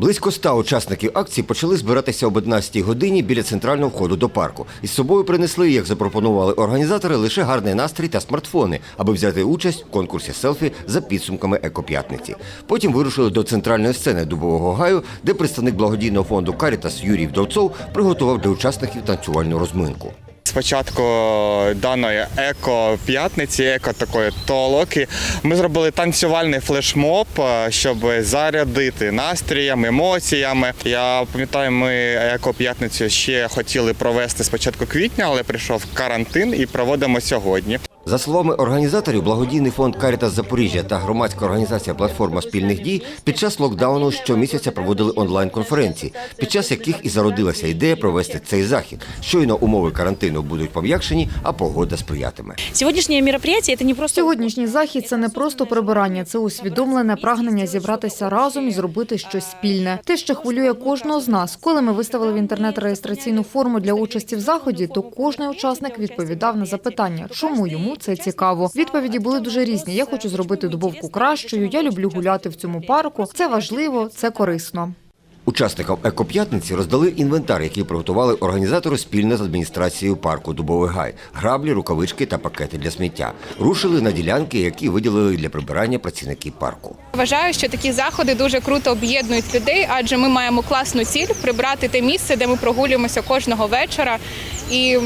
Близько ста учасників акції почали збиратися об 11 годині біля центрального входу до парку. Із собою принесли, як запропонували організатори, лише гарний настрій та смартфони, аби взяти участь в конкурсі селфі за підсумками екоп'ятниці. Потім вирушили до центральної сцени Дубового гаю, де представник благодійного фонду Карітас Юрій Вдовцов приготував для учасників танцювальну розминку. Спочатку даної еко-п'ятниці, еко такої толоки, ми зробили танцювальний флешмоб, е, щоб зарядити настріями, емоціями. Я пам'ятаю, ми еко-п'ятницю ще хотіли провести спочатку квітня, але прийшов карантин і проводимо сьогодні. За словами організаторів, благодійний фонд Карітас Запоріжжя та громадська організація Платформа спільних дій під час локдауну щомісяця проводили онлайн-конференції, під час яких і зародилася ідея провести цей захід. Щойно умови карантину будуть пом'якшені, а погода сприятиме. Сегодняшнее мероприятие это не просто Сьогоднішній захід це не просто прибирання, це усвідомлене прагнення зібратися разом і зробити щось спільне. Те, що хвилює кожного з нас. Коли ми виставили в інтернет реєстраційну форму для участі в заході, то кожний учасник відповідав на запитання, чому йому це цікаво. Відповіді були дуже різні. Я хочу зробити дубовку кращою. Я люблю гуляти в цьому парку. Це важливо, це корисно. Учасникам екоп'ятниці роздали інвентар, який приготували організатори спільно з адміністрацією парку Дубовий гай, граблі, рукавички та пакети для сміття. Рушили на ділянки, які виділили для прибирання працівники парку. Вважаю, що такі заходи дуже круто об'єднують людей, адже ми маємо класну ціль прибрати те місце, де ми прогулюємося кожного вечора і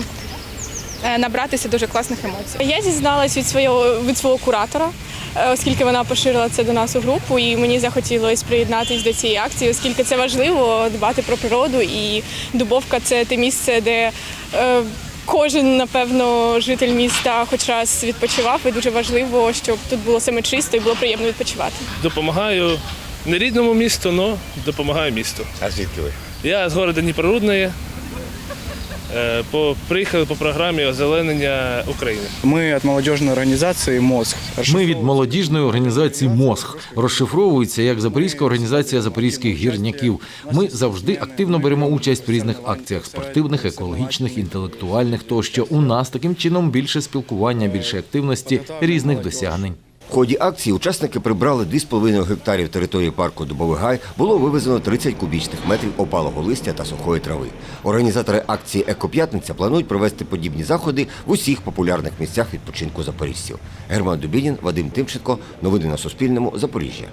набратися дуже класних емоцій. Я дізналась від свого від свого куратора, е, оскільки вона поширила це до нас у групу, і мені захотілося приєднатися до цієї акції, оскільки це важливо дбати про природу. І Дубовка це те місце, де е, кожен, напевно, житель міста хоч раз відпочивав. І дуже важливо, щоб тут було саме чисто і було приємно відпочивати. допомагаю не рідному місту, але допомагаю місту. А звідки ви? Я з города Дніпрорудної. Е, По, приїхали по програмі озеленення України. Мы от молодежной организации МОЗГ. Ми від молодіжної організації МОСХ розшифровується як Запорізька організація запорізьких гірняків. Ми завжди активно беремо участь в різних акціях спортивних, екологічних, інтелектуальних тощо. У нас таким чином більше спілкування, більше активності, різних досягнень. В ході акції учасники прибрали 2,5 гектарів території парку Дубовий гай. Було вивезено 30 кубічних метрів опалого листя та сухої трави. Організатори акції Екоп'ятниця планують провести подібні заходи в усіх популярних місцях відпочинку запоріжців. Герман Дубінін, Вадим Тимченко. Новини на Суспільному. Запоріжжя.